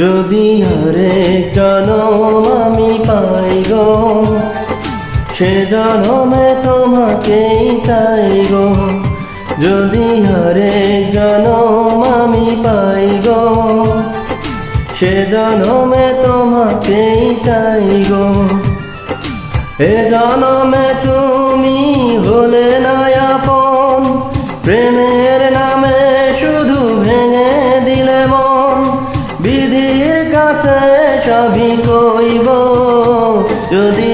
যদি আরে জনম আমি পাই গো, সে জনমে তোমাকেই চাই গো। যদি আরে জনম আমি পাই গো, সে জনমে তোমাকেই চাই গো। এ জনমে তুমি হলে নয়াপন প্রেমের যদি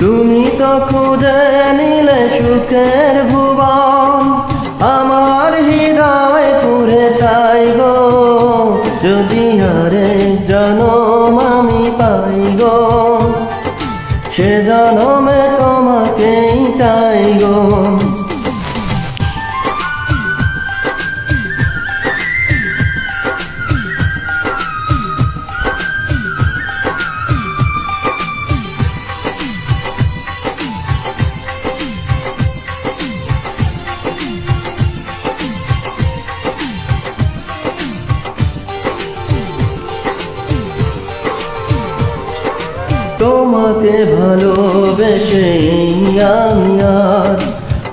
তুমি তো খুঁজে নিলে সুখের ভুবন, আমার হৃদয় পুরে চাই গো। যদি আরে জনম আমি পাই গো, সে জনমে তোমাকেই চাই গো। তোমাকে ভালোবেসে আমি আজ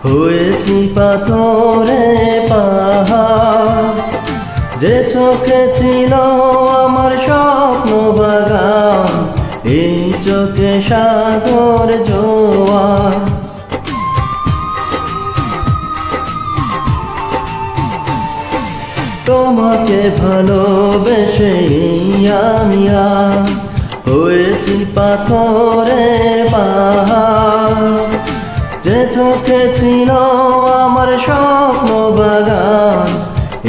হয়েছি পাথরে পাহাড়। যে চোখে ছিল আমার স্বপ্ন বাগান, এই চোখে সাগর জোয়ার। তোমাকে ভালোবেসে আমি আজ হয়েছি পাথরে পাহাড়। যে চোখে ছিল আমার স্বপ্ন বাগান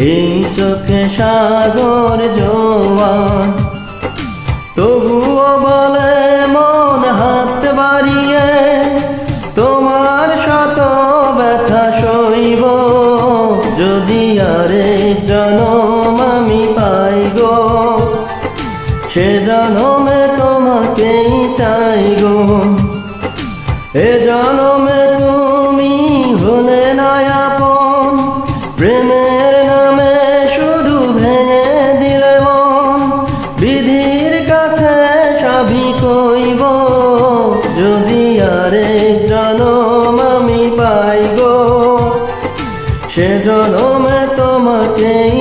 এই চোখে সাগর জোয়ান। সে জনমে তোমাকেই চাই গো। এ জনমে তুমি হলে নয়াপন প্রেমের নামে শুধু ভেঙে দিলে মন। বিধির কাছে সবই কইব, যদি আরে জনম আমি পাই গো। সে জনমে তোমাকেই